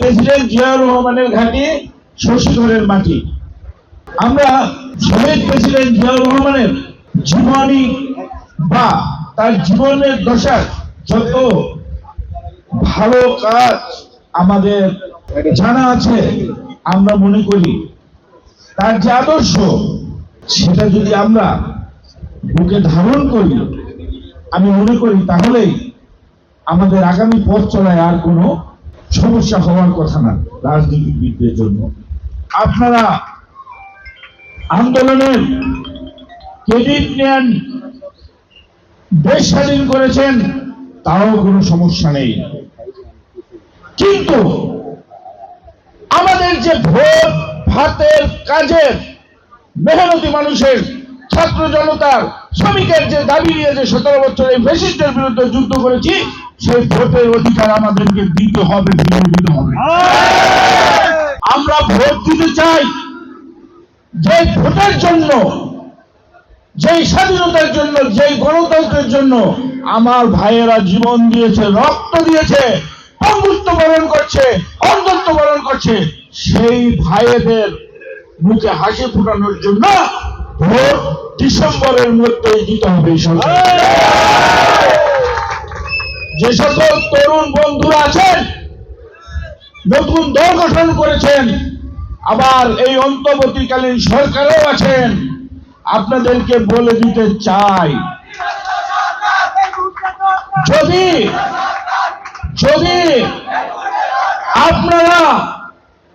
President Ziaur রহমানের ঘাঁটি মাটি। আমরা প্রেসিডেন্ট জিয়াউর রহমানের জীবনী বা তার জীবনের যত ভালো কাজ আমাদের জানা আছে, আমরা মনে করি, তার যে আদর্শ, সেটা যদি আমরা বুকে ধারণ করি, আমি মনে করি তাহলেই আমাদের আগামী পথ চলায় আর কোনো সমস্যা হওয়ার কথা না, রাজনীতিবিদদের জন্য। আপনারা আন্দোলনের ক্রেডিট নেন, দেশ স্বাধীন করেছেন, তাও কোনো সমস্যা নেই। কিন্তু আমাদের যে ভোট, ভাতের কাজের মেহনতি মানুষের ছাত্র জনতার শ্রমিকের যে দাবি নিয়ে যে সতেরো বছর এই ফেসিস্টের বিরুদ্ধে যুদ্ধ করেছি, সেই ভোটের অধিকার আমাদেরকে দিতে হবে ফিরিয়ে দিতে হবে। আমরা ভোট দিতে চাই যে ভোটের জন্য, যেই স্বাধীনতার জন্য, যেই গণতন্ত্রের জন্য আমার ভাইয়েরা জীবন দিয়েছে, রক্ত দিয়েছে অমৃত্য বরণ করছে, অন্ধত্ব বরণ করছে, সেই ভাইয়েদের মুখে হাসি ফোটানোর জন্য ভোট ডিসেম্বরের মধ্যেই দিতে হবে যে সকল তরুণ বন্ধুরা আছেন, নতুন দল গঠন করেছেন, আবার এই অন্তর্বর্তীকালীন সরকারও আছেন, আপনাদেরকে বলে দিতে চাই, যদি যদি আপনারা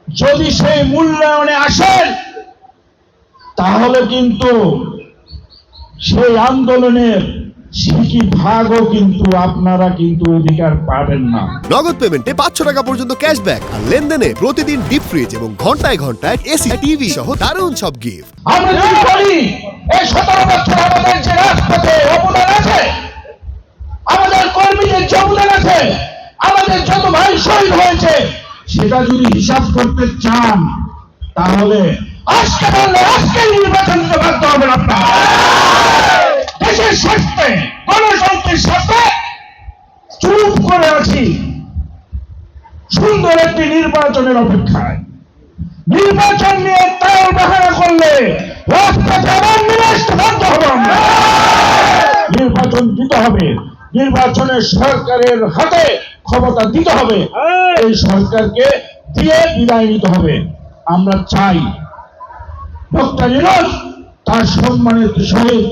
যদি সেই মূল্যায়নে আসেন, তাহলে কিন্তু সেই আন্দোলনের ভাগও কিন্তু আপনারা কিন্তু অধিকার পাবেন না। নগদ পেমেন্টে পাঁচশো টাকা পর্যন্ত ক্যাশব্যাক আর লেনদেনে প্রতিদিন ডিপ ফ্রিজ এবং ঘন্টায় ঘন্টায় এসি টিভি সহ দারুণ সব গিফট আমরা যদি করি? এই সতেরো বছর আমাদের যে রাজপথে অবদান আছে আমাদের কর্মীদের যে অবদান আছে আমাদের যত ভাই শহীদ হয়েছে সেটা যদি হিসাব করতে চান তাহলে আজকে বললে আজকে নির্বাচন দিতে বাধ্য হবেন আপনারা দেশের স্বার্থে গণতন্ত্রের স্বার্থে চুপ করে আছি। সুন্দর একটি নির্বাচনের অপেক্ষায়। নির্বাচন নিয়ে তাল বাহারা করলে রাজপথে আবার নিরাশ বাধ্য হব আমরা। নির্বাচন দিতে হবে। নির্বাচনের সরকারের হাতে ক্ষমতা দিতে হবে। এই সরকারকে দিয়ে বিদায় নিতে হবে। আমরা চাই তার সম্মানিত সহিত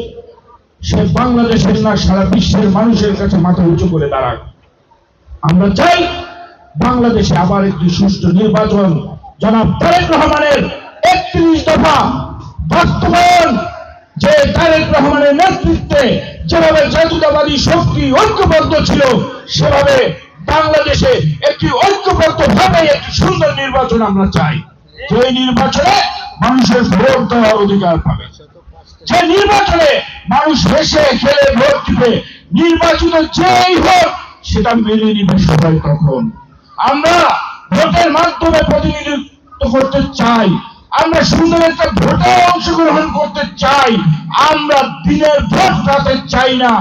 সে বাংলাদেশের না, সারা বিশ্বের মানুষের কাছে মাথা উঁচু করে দাঁড়াক আমরা চাই বাংলাদেশে আবার একটি সুষ্ঠু নির্বাচন। জনাব তারেক রহমানের একত্রিশ দফা বাস্তবায়ন, যে তারেক রহমানের নেতৃত্বে যেভাবে জাতীয়তাবাদী শক্তি ঐক্যবদ্ধ ছিল, সেভাবে বাংলাদেশে একটি ঐক্যবদ্ধ ভাবে একটি সুন্দর নির্বাচন আমরা চাই। যে নির্বাচনে মানুষের ভোট দেওয়ার অধিকার পাবে। যে নির্বাচনে মানুষ হেসে খেলে ভোট দিবে, নির্বাচিত যেই হোক, সেটা মেনে নিবে সবাই তখন। আমরা ভোটের মাধ্যমে প্রতিনিধিত্ব করতে চাই। আমরা সুন্দর একটা ভোটে অংশগ্রহণ করতে চাই। আমরা দিনের ভোট রাতে চাই না।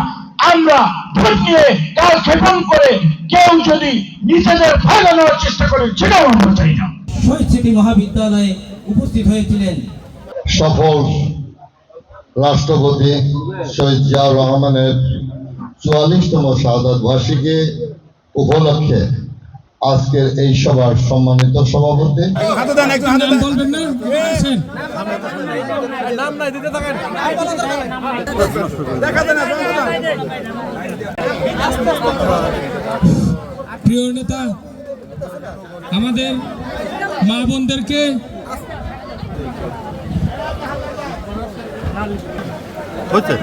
আমরা ভোট নিয়ে কাল ক্ষেপণ করে কেউ যদি নিজেদের নেওয়ার চেষ্টা করে, সেটাও আমরা চাই না। মহাবিদ্যালয়ে উপস্থিত হয়েছিলেন। সফল রাষ্ট্রপতি শহীদ জিয়াউর রহমানের চুয়াল্লিশতম শাহাদ বার্ষিকী উপলক্ষে আজকের এই সভার সম্মানিত সভাপতি। নাম বলবেন না আসেন প্রিয় নেতা আমাদের মা বোনদেরকে হচ্ছে